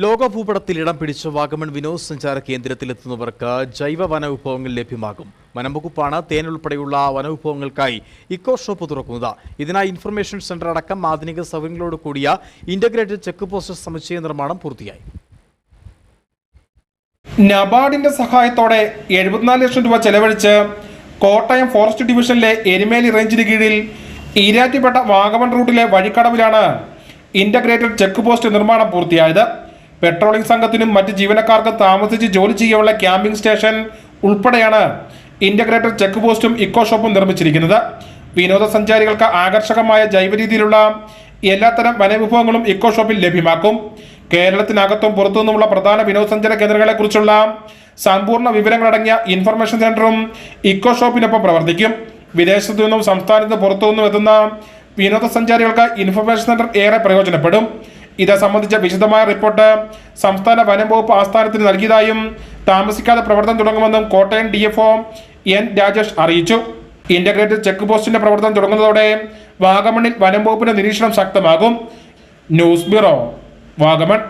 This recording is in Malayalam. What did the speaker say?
ലോക ഭൂപടത്തിൽ ഇടം പിടിച്ച വാഗമൺ വിനോദസഞ്ചാര കേന്ദ്രത്തിലെത്തുന്നവർക്ക് ജൈവ വനവിഭവങ്ങൾ ലഭ്യമാകും. വനംവകുപ്പാണ് തേൻ ഉൾപ്പെടെയുള്ള വനവിഭവങ്ങൾക്കായി ഇക്കോ ഷോപ്പ് തുറക്കുന്നത്. ഇതിനായി ഇൻഫർമേഷൻ സെന്റർ അടക്കം ആധുനിക സൗകര്യങ്ങളോട് കൂടിയ ഇന്റഗ്രേറ്റഡ് ചെക്ക് പോസ്റ്റ് സമുച്ചയ നിർമ്മാണം പൂർത്തിയായി. നബാർഡിന്റെ സഹായത്തോടെ എഴുപത്തിനാല് ലക്ഷം രൂപ ചെലവഴിച്ച് കോട്ടയം ഫോറസ്റ്റ് ഡിവിഷനിലെ എരുമേലി റേഞ്ചിന് കീഴിൽ ഈരാറ്റുപേട്ട വാഗമൺ റൂട്ടിലെ വഴിക്കടവിലാണ് ഇന്റഗ്രേറ്റഡ് ചെക്ക് പോസ്റ്റ് നിർമ്മാണം പൂർത്തിയായത്. പെട്രോളിംഗ് സംഘത്തിനും മറ്റ് ജീവനക്കാർക്കും താമസിച്ച് ജോലി ചെയ്യാനുള്ള ക്യാമ്പിംഗ് സ്റ്റേഷൻ ഉൾപ്പെടെയാണ് ഇന്റഗ്രേറ്റഡ് ചെക്ക് പോസ്റ്റും ഇക്കോ ഷോപ്പും നിർമ്മിച്ചിരിക്കുന്നത്. വിനോദസഞ്ചാരികൾക്ക് ആകർഷകമായ ജൈവ രീതിയിലുള്ള എല്ലാത്തരം വനവിഭവങ്ങളും ഇക്കോ ഷോപ്പിൽ ലഭ്യമാക്കും. കേരളത്തിനകത്തും പുറത്തുനിന്നുമുള്ള പ്രധാന വിനോദസഞ്ചാര കേന്ദ്രങ്ങളെ കുറിച്ചുള്ള സമ്പൂർണ വിവരങ്ങളടങ്ങിയ ഇൻഫർമേഷൻ സെന്ററും ഇക്കോ ഷോപ്പിനൊപ്പം പ്രവർത്തിക്കും. വിദേശത്തു നിന്നും സംസ്ഥാനത്ത് പുറത്തു നിന്നും എത്തുന്ന വിനോദസഞ്ചാരികൾക്ക് ഇൻഫർമേഷൻ സെന്റർ ഏറെ പ്രയോജനപ്പെടും. ഇത് സംബന്ധിച്ച വിശദമായ റിപ്പോർട്ട് സംസ്ഥാന വനം വകുപ്പ് ആസ്ഥാനത്തിന് നൽകിയതായും താമസിക്കാതെ പ്രവർത്തനം തുടങ്ങുമെന്നും കോട്ടയം ഡി എൻ രാജേഷ് അറിയിച്ചു. ഇന്റഗ്രേറ്റഡ് ചെക്ക് പോസ്റ്റിന്റെ പ്രവർത്തനം തുടങ്ങുന്നതോടെ വാഗമണിൽ വനം വകുപ്പിന്റെ നിരീക്ഷണം ശക്തമാകും. News bureau Vagamon.